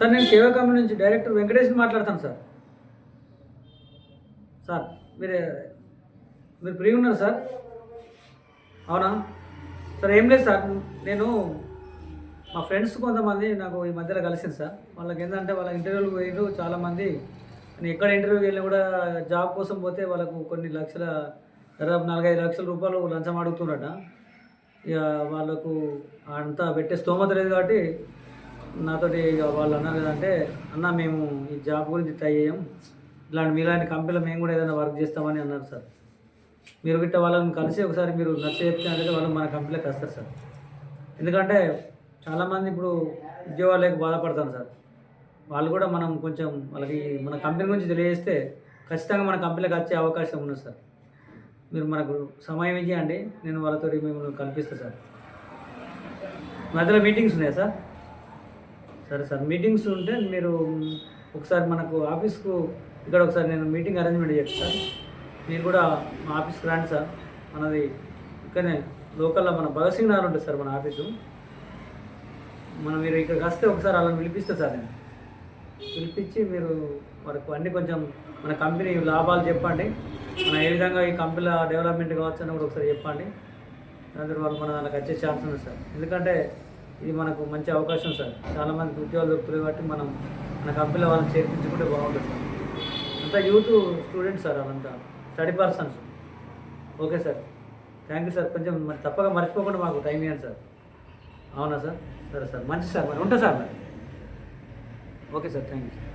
Sir నేను కేవో company నుంచి director వెంకటేష్ని మాట్లాడతాను సార్. సార్ మీరు మీరు ఫ్రీ ఉన్నారు సార్? అవునా? సార్ ఏం లేదు సార్ నేను మా ఫ్రెండ్స్ కొంతమంది నాకు ఈ మధ్యలో కలిసింది సార్. వాళ్ళకి ఏంటంటే వాళ్ళ ఇంటర్వ్యూలకు పోయిండ్రు చాలామంది. నేను ఎక్కడ ఇంటర్వ్యూకి వెళ్ళినా కూడా జాబ్ కోసం పోతే వాళ్ళకు కొన్ని లక్షల దాదాపు నాలుగైదు లక్షల రూపాయలు లంచం అడుగుతున్నారట. ఇక వాళ్ళకు అంతా పెట్టే స్తోమత లేదు కాబట్టి నాతోటి ఇక వాళ్ళు అన్నారు కదంటే అన్న మేము ఈ జాబ్ గురించి ట్రై చేయం. ఇలాంటి మీలాంటి కంపెనీలో మేము కూడా ఏదైనా వర్క్ చేస్తామని అన్నారు సార్. మీరు గిట్ట వాళ్ళని కలిసి ఒకసారి మీరు నచ్చ చెప్తే అంటే వాళ్ళు మన కంపెనీలోకి వస్తారు సార్. ఎందుకంటే చాలామంది ఇప్పుడు ఉద్యోగాలు లేక సార్. వాళ్ళు కూడా మనం కొంచెం వాళ్ళకి మన కంపెనీ గురించి తెలియజేస్తే ఖచ్చితంగా మన కంపెనీలోకి వచ్చే అవకాశం ఉన్నది సార్. మీరు మనకు సమయం ఇచ్చేయండి నేను వాళ్ళతో మిమ్మల్ని కల్పిస్తాను సార్. మధ్యలో మీటింగ్స్ ఉన్నాయా సార్? సరే సార్ మీటింగ్స్ ఉంటే మీరు ఒకసారి మనకు ఆఫీస్కు ఇక్కడ ఒకసారి నేను మీటింగ్ అరేంజ్మెంట్ చేస్తాను మీరు కూడా మా ఆఫీస్కి రండి సార్. మనది ఇక్కడనే లోకల్లో మన భగత్ సింగ్ నగర్ ఉంటుంది సార్ మన ఆఫీసు. మనం మీరు ఇక్కడికి వస్తే ఒకసారి అలా పిలిపిస్తే సార్ నేను. పిలిపించి మీరు మనకు అన్ని కొంచెం మన కంపెనీ లాభాలు చెప్పండి. మన ఏ విధంగా ఈ కంపెనీల డెవలప్మెంట్ కావచ్చు అని కూడా ఒకసారి చెప్పండి. దాని తర్వాత మన దానికి వచ్చే ఛాన్స్ ఉంది సార్. ఎందుకంటే ఇది మనకు మంచి అవకాశం సార్. చాలామంది ఉద్యోగాలు దొరుకుతుంది కాబట్టి మనం మన కంపెనీలో వాళ్ళని చేర్పించుకుంటే బాగుంటుంది సార్. అంతా యూత్ స్టూడెంట్స్ సార్ వాళ్ళంతా study persons okay sir. Thank you sir. కొంచెం మరి తప్పక మర్చిపోకుండా మాకు టైం ఇవ్వండి సార్. అవునా సార్? సరే సార్. మంచి సార్ మరి. ఉంటా సార్ మరి. Okay sir. Thank you sir.